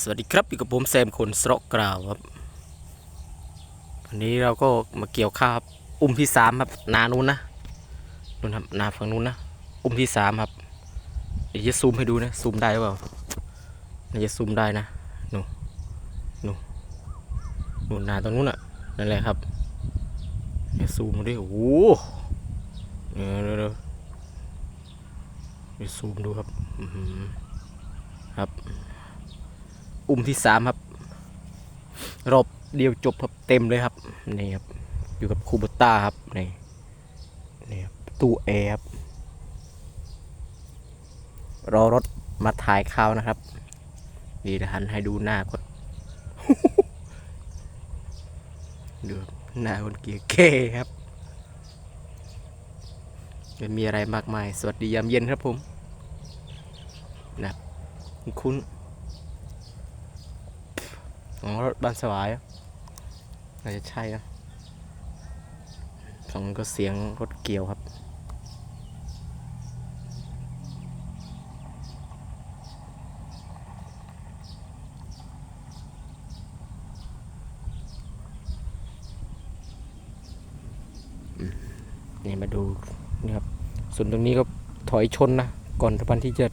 สวัสดีครับอยู่กับผมแซมคนสระกล่าวครับวันนี้เราก็มาเกี่ยวข้าวครับอุ้มที่สามครับนานู้นนะนู้นครับนาฝั่งนู้นนะอุ้มที่สามครับเดี๋ยวจะซูมให้ดูนะซูมได้หรือเปล่าน่าจะซูมได้นะนู่นนู่นนู่นนาตรงนู้นอะนั่นแหละครับเดี๋ยวซูมมาดิโอ้โหเดี๋ยวเดี๋ยวเดี๋ยวซูมดูครับครับ อุ้มที่สามครับ รอบเดียวจบครับเต็มเลยครับนี่ครับอยู่กับคูบต้าครับนี่นี่ครับตู้แอร์ครับรอรถมาถ่ายข้าวนะครับนี่เดี๋ยวหันให้ดูหน้าคนดูหน้าคนเกียร์เก้ครับไม่มีอะไรมากมาย สวัสดียามเย็นครับผมนะ คุ ณอ๋อรถบ้านสวายอะน่าจะใช่นะฝั่งก็เสียงรถเกี่ยวครับนี่มาดูนี่ครับ ส่วนตรงนี้ก็ถอยชนนะ ก่อนวันที่จะ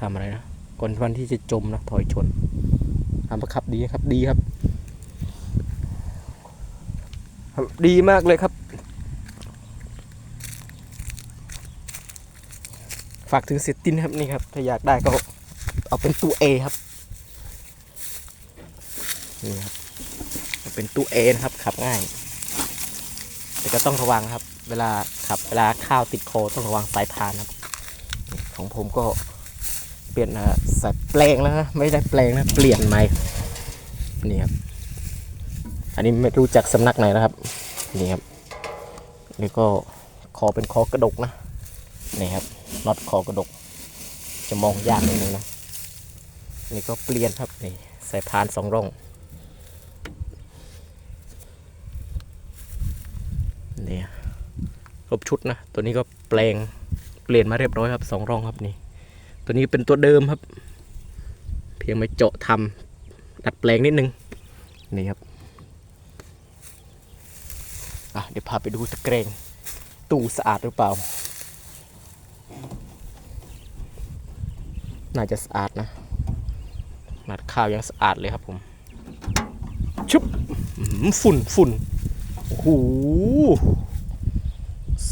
ทำอะไรนะ ก่อนวันที่จะจมนะ ถอยชน ทำประคับดีครับดีครับดีมากเลยครับ ฝากถึงเซตินครับนี่ครับ ถ้าอยากได้ก็เอาเป็นตู้ A ครับนี่ครับเเป็นตู้ A นะครับขับง่าย แต่ก็ต้องระวังครับ เวลาขับเวลาข้าวติดคอต้องระวังสายพานครับ ของผมก็ ลี่ยนอะใส่แปลงแล้วนะ ไม่ได้แปลงนะ เปลี่ยนใหม่ นี่ครับ อันนี้ไม่รู้จักสำนักไหนนะครับ นี่ครับ นี่ก็คอเป็นคอกระดกนะ นี่ครับน็อตคอกระดก จะมองยากนิดนึงนะ นี่ก็เปลี่ยนครับนี่ใส่พานสองร่อง นี่ครบชุดนะ ตัวนี้ก็แปลงเปลี่ยนมาเรียบร้อยครับสองร่องครับนี่ ตัวนี้เป็นตัวเดิมครับ เพียงมาเจาะทำดัดแปลงนิดนึง นี่ครับอะเดี๋ยวพาไปดูตะเกรงตู้สะอาดหรือเปล่า น่าจะสะอาดนะมัดข้าวยังสะอาดเลยครับผม ชุบฝุ่นฝุ่นโอ้โห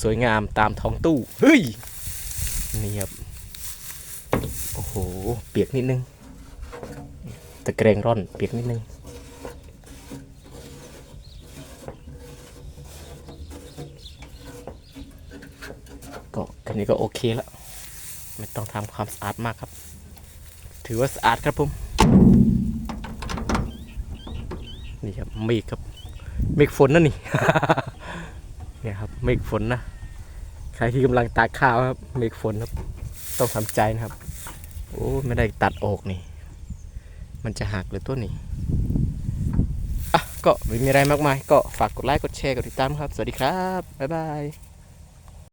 สวยงามตามท้องตู้ เฮ้ย นี่ครับ เปียกนิดนึงตะเกรงร่อนเปียกนิดนึงก็แค่นี้ก็โอเคแล้ว ไม่ต้องทำความสะอาดมากครับ ถือว่าสะอาดครับผมนี่ครับเมฆครับเมฆฝนนั่นนี่ เนี่ยครับเมฆฝนนะ ใครที่กำลังตากข้าวครับเมฆฝนครับ ต้องทำใจนะครับ โอ้ไม่ได้ตัดออกนี่ มันจะหักเลยตัวนี้อะก็ไม่มีอะไรมากมาย ก็ฝากกดไลค์กดแชร์กดติดตามครับ สวัสดีครับ บ๊ายบาย